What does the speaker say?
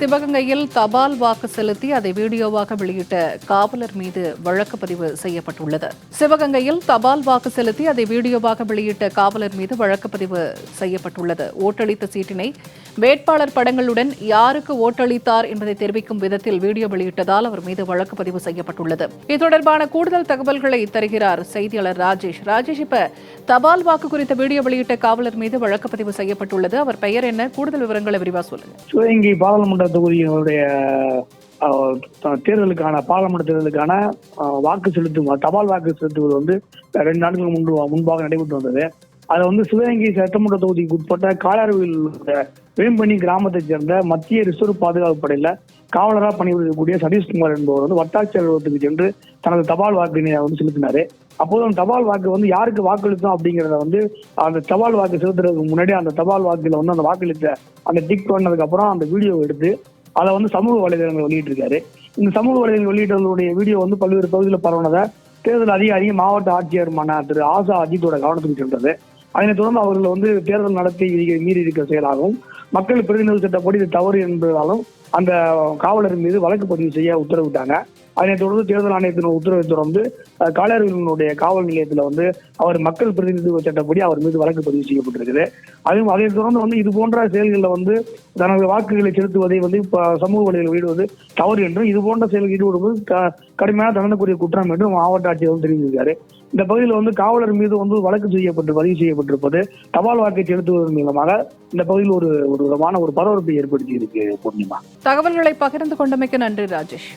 சிவகங்கையில் தபால் வாக்கு செலுத்தி அதை வீடியோவாக வெளியிட்ட காவலர் மீது வழக்கு பதிவு செய்யப்பட்டுள்ளது. சிவகங்கையில் தபால் வாக்கு செலுத்தி அதை வீடியோவாக வெளியிட்ட காவலர் மீது வழக்கு பதிவு செய்யப்பட்டுள்ளது. ஓட்டளித்த சீட்டினை வேட்பாளர் படங்களுடன் யாருக்கு ஓட்டளித்தார் என்பதை தெரிவிக்கும் விதத்தில் வீடியோ வெளியிட்டதால் அவர் மீது வழக்கு பதிவு செய்யப்பட்டுள்ளது. இது தொடர்பான கூடுதல் தகவல்களை தருகிறார் செய்தியாளர் ராஜேஷ். ராஜேஷ் இப்ப தபால் வாக்கு குறித்த வீடியோ வெளியிட்ட காவலர் மீது வழக்கு பதிவு செய்யப்பட்டுள்ளது. அவர் பெயர் என்ன? கூடுதல் விவரங்களை விரிவா சொல்லுங்க. சிவகங்கை பாராளுமன்ற தொகுதியினுடைய தேர்தலுக்கான பாராளுமன்ற தேர்தலுக்கான வாக்கு செலுத்தும் தபால் வாக்கு செலுத்துவது வந்து ரெண்டு நாட்கள் முன்பு முன்பாக நடைபெற்று வந்தது. அதை வந்து சிவகங்கை சட்டமன்ற தொகுதிக்கு உட்பட்ட காலாறுவில் உள்ள வேம்பனி கிராமத்தைச் சேர்ந்த மத்திய ரிசர்வ் பாதுகாப்பு படையில காவலராக பணிபுரியக்கூடிய சதீஷ்குமார் என்பவர் வந்து வட்டாட்சியர் அலுவலகத்துக்கு சென்று தனது தபால் வாக்கினை வந்து செலுத்தினாரு. அப்போது அந்த தபால் வாக்கு வந்து யாருக்கு வாக்களித்தோம் அப்படிங்கிறத வந்து அந்த தபால் வாக்கு செலுத்துறதுக்கு முன்னாடி அந்த தபால் வாக்குல வந்து அந்த வாக்களித்த அந்த டிக் பண்ணதுக்கு அப்புறம் அந்த வீடியோ எடுத்து அதை வந்து சமூக வலைதளங்கள் வெளியிட்டிருக்காரு. இந்த சமூக வலைதளங்கள் வெளியிட்டவர்களுடைய வீடியோ வந்து பல்வேறு பகுதியில் பரவுனதை தேர்தல் அதிகாரி மாவட்ட ஆட்சியருமான திரு ஆசா அஜித்தோட கவனத்துக்கு சென்றது. அதனைத் தொடர்ந்து அவர்கள் வந்து தேர்தல் நடத்தை மீறி இருக்க செயலாகவும் மக்கள் பிரதிநிதி சட்டப்படி இது தவறு என்பதாலும் அந்த காவலர் மீது வழக்கு பதிவு செய்ய உத்தரவிட்டாங்க. அதனைத் தொடர்ந்து தேர்தல் ஆணையத்தின் உத்தரவை தொடர்ந்து அஹ், காவல் நிலையத்தில் வந்து அவர் மக்கள் பிரதிநிதித்துவ சட்டப்படி அவர் மீது வழக்கு பதிவு செய்யப்பட்டிருக்குது. அதுவும் அதைத் தொடர்ந்து வந்து இது போன்ற செயல்களில் வந்து தனது வாக்குகளை செலுத்துவதை வந்து சமூக வலையில் ஈடுவது தவறு என்றும் இது போன்ற செயல்களில் ஈடுபடுவது க- கடுமையான தண்டனைக்குரிய குற்றம் என்றும் மாவட்ட ஆட்சியர் வந்து தெரிவித்திருக்காரு. இந்த பகுதியில் வந்து காவலர் மீது வந்து வழக்கு செய்யப்பட்டு பதிவு செய்யப்பட்டிருப்பது தபால் வாக்கை செலுத்துவதன் மூலமாக இந்த பகுதியில் ஒரு ஒரு விதமான ஒரு பரபரப்பை ஏற்படுத்தி இருக்கு பூர்ணிமா. தகவல்களை பகிர்ந்து கொண்டமைக்கு நன்றி ராஜேஷ்.